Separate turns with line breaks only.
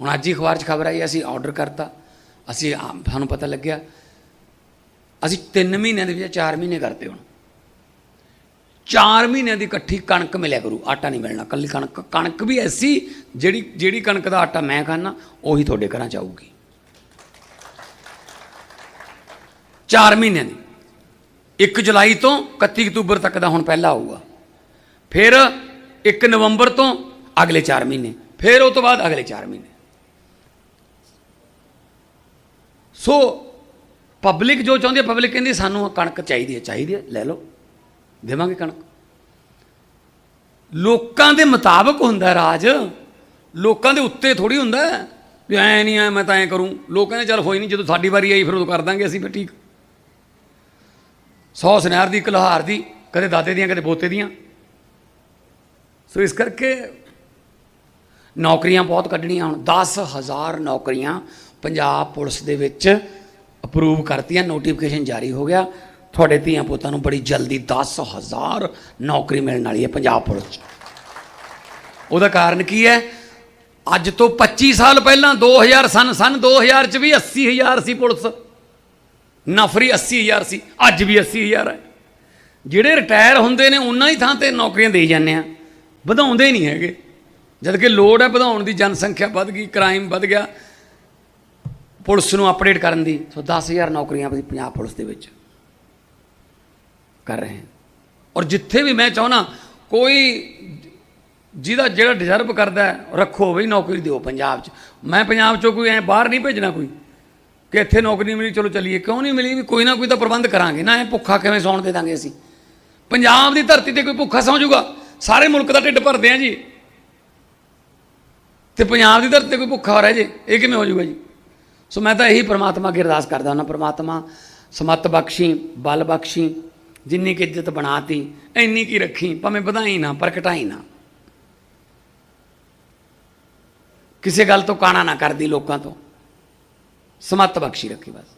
ਹੁਣ ਅੱਜ ਹੀ ਅਖਬਾਰ 'ਚ ਖਬਰ ਆਈ, ਅਸੀਂ ਆਰਡਰ ਕਰਤਾ। ਅਸੀਂ ਆ- ਸਾਨੂੰ ਪਤਾ ਲੱਗਿਆ, ਅਸੀਂ 3 ਮਹੀਨਿਆਂ ਦੇ ਵਿੱਚ 4 ਮਹੀਨੇ ਕਰਤੇ ਹੁਣ। 4 ਮਹੀਨਿਆਂ ਦੀ ਇਕੱਠੀ ਕਣਕ ਮਿਲਿਆ ਕਰੂ, ਆਟਾ ਨਹੀਂ ਮਿਲਣਾ। ਕੱਲੀ ਕਣਕ ਕਣਕ ਵੀ ਐਸੀ, ਜਿਹੜੀ ਜਿਹੜੀ ਕਣਕ ਦਾ ਆਟਾ ਮੈਂ ਖਾਣਾ ਉਹੀ ਤੁਹਾਡੇ ਘਰਾਂ ਚ ਆਊਗੀ। 4 ਮਹੀਨਿਆਂ ਦੀ। 1 ਜੁਲਾਈ ਤੋਂ 31 ਅਕਤੂਬਰ ਤੱਕ ਦਾ ਹੁਣ ਪਹਿਲਾ ਆਊਗਾ। ਫਿਰ 1 ਨਵੰਬਰ ਤੋਂ ਅਗਲੇ 4 ਮਹੀਨੇ। ਫਿਰ ਉਹ ਤੋਂ ਬਾਅਦ ਅਗਲੇ 4 ਮਹੀਨੇ। ਸੋ ਪਬਲਿਕ ਜੋ ਚਾਹੁੰਦੀ ਹੈ ਪਬਲਿਕ ਕਹਿੰਦੀ, ਸਾਨੂੰ ਕਣਕ ਚਾਹੀਦੀ ਹੈ ਚਾਹੀਦੀ ਹੈ, ਲੈ ਲਓ, ਦੇਵਾਂਗੇ ਕਣਕ। ਲੋਕਾਂ ਦੇ ਮੁਤਾਬਕ ਹੁੰਦਾ ਰਾਜ, ਲੋਕਾਂ ਦੇ ਉੱਤੇ ਥੋੜੀ ਹੁੰਦਾ ਵੀ ਐ ਨਹੀਂ, ਐ ਮੈਂ ਤਾਂ ਐ ਕਰੂੰ। ਲੋਕ ਕਹਿੰਦੇ, ਚੱਲ ਹੋਈ ਨਹੀਂ, ਜਦੋਂ ਸਾਡੀ ਵਾਰੀ ਆਈ, ਫਿਰ ਉਦੋਂ ਕਰ ਦਾਂਗੇ ਅਸੀਂ, ਫਿਰ ਠੀਕ। ਸੌ ਸੁਨਿਆਰ ਦੀ ਕਲਹਾਰ ਦੀ, ਕਦੇ ਦਾਦੇ ਦੀਆਂ, ਕਦੇ ਪੋਤੇ ਦੀਆਂ। ਸੋ ਇਸ ਕਰਕੇ ਨੌਕਰੀਆਂ ਬਹੁਤ ਕੱਢਣੀਆਂ ਹੁਣ। 10000 ਨੌਕਰੀਆਂ ਪੰਜਾਬ ਪੁਲਿਸ ਦੇ ਵਿੱਚ ਅਪਰੂਵ ਕਰਤੀਆਂ। ਨੋਟੀਫਿਕੇਸ਼ਨ ਜਾਰੀ ਹੋ ਗਿਆ। ਤੁਹਾਡੇ ਧੀਆਂ ਪੁੱਤਾਂ ਨੂੰ ਬੜੀ ਜਲਦੀ 10000 ਨੌਕਰੀ ਮਿਲਣ ਵਾਲੀ ਹੈ ਪੰਜਾਬ ਪੁਲਿਸ 'ਚ। ਉਹਦਾ ਕਾਰਨ ਕੀ ਹੈ? ਅੱਜ ਤੋਂ 25 ਸਾਲ ਪਹਿਲਾਂ 2000 ਸਨ ਸਨ 2000 ਚ ਵੀ 80000 ਸੀ ਪੁਲਿਸ। ਨਫਰੀ 80000 ਸੀ, ਅੱਜ ਵੀ 80000 ਹੈ। ਜਿਹੜੇ ਰਿਟਾਇਰ ਹੁੰਦੇ ਨੇ, ਉਹਨਾਂ ਹੀ ਥਾਂ ਤੇ ਨੌਕਰੀਆਂ ਦੇਈ ਜਾਂਦੇ ਆ। ਵਧਾਉਂਦੇ ਨਹੀਂ ਹੈਗੇ। ਜਦਕਿ ਲੋੜ ਹੈ ਵਧਾਉਣ ਦੀ, ਜਨਸੰਖਿਆ ਵੱਧ ਗਈ ਕ੍ਰਾਈਮ ਵੱਧ ਗਿਆ, ਪੁਲਿਸ ਨੂੰ ਅਪਡੇਟ ਕਰਨ ਦੀ। ਸੋ 10000 ਨੌਕਰੀਆਂ ਅਸੀਂ ਪੰਜਾਬ ਪੁਲਿਸ ਦੇ ਵਿੱਚ ਕਰ ਰਹੇ ਹਾਂ ਔਰ ਜਿੱਥੇ ਵੀ ਮੈਂ ਚਾਹਣਾ ਕੋਈ ਜਿਹਦਾ ਜਿਹੜਾ ਡਿਜ਼ਰਵ ਕਰਦਾ ਰੱਖੋ ਬਈ ਨੌਕਰੀ ਦਿਓ ਪੰਜਾਬ 'ਚ। ਮੈਂ ਪੰਜਾਬ 'ਚੋਂ ਕੋਈ ਐ ਬਾਹਰ ਨਹੀਂ ਭੇਜਣਾ ਕੋਈ, ਕਿ ਇੱਥੇ ਨੌਕਰੀ ਮਿਲੀ, ਚਲੋ ਚੱਲੀਏ। ਕਿਉਂ ਨਹੀਂ ਮਿਲੀ ਵੀ ਕੋਈ ਨਾ ਕੋਈ ਤਾਂ ਪ੍ਰਬੰਧ ਕਰਾਂਗੇ। ਨਾ ਇਹ ਭੁੱਖਾ ਕਿਵੇਂ ਸੌਣ ਦੇ ਦਾਂਗੇ ਅਸੀਂ? ਪੰਜਾਬ ਦੀ ਧਰਤੀ ਤੇ ਕੋਈ ਭੁੱਖਾ ਸੌਂ ਜਾਊਗਾ? ਸਾਰੇ ਮੁਲਕ ਦਾ ਢਿੱਡ ਭਰਦੇ ਆ ਜੀ। ਤੇ ਪੰਜਾਬ ਦੀ ਧਰਤੀ ਤੇ ਕੋਈ ਭੁੱਖਾ ਹੋ ਰਿਹਾ ਜੇ, ਇਹ ਕਿਵੇਂ ਹੋ ਜਾਊਗਾ ਜੀ? ਸੋ ਮੈਂ ਤਾਂ ਇਹੀ ਪ੍ਰਮਾਤਮਾ ਅੱਗੇ ਅਰਦਾਸ ਕਰਦਾ ਹਾਂ ਪ੍ਰਮਾਤਮਾ ਸਮਤ ਬਖਸ਼ੀ, ਬਲ ਬਖਸ਼ੀ, ਜਿੰਨੀ ਕਿ ਇੱਜ਼ਤ ਬਣਾਤੀ, ਇੰਨੀ ਕੀ ਰੱਖੀ, ਭਾਵੇਂ ਵਧਾਈ ਨਾ, ਪ੍ਰਗਟਾਈ ਨਾ। ਕਿਸੇ ਗੱਲ ਤੋਂ ਕਾਣਾ ਨਾ ਕਰਦੀ ਲੋਕਾਂ ਤੋਂ। ਸਮਤ ਬਖਸ਼ੀ ਰੱਖੀ ਬਸ।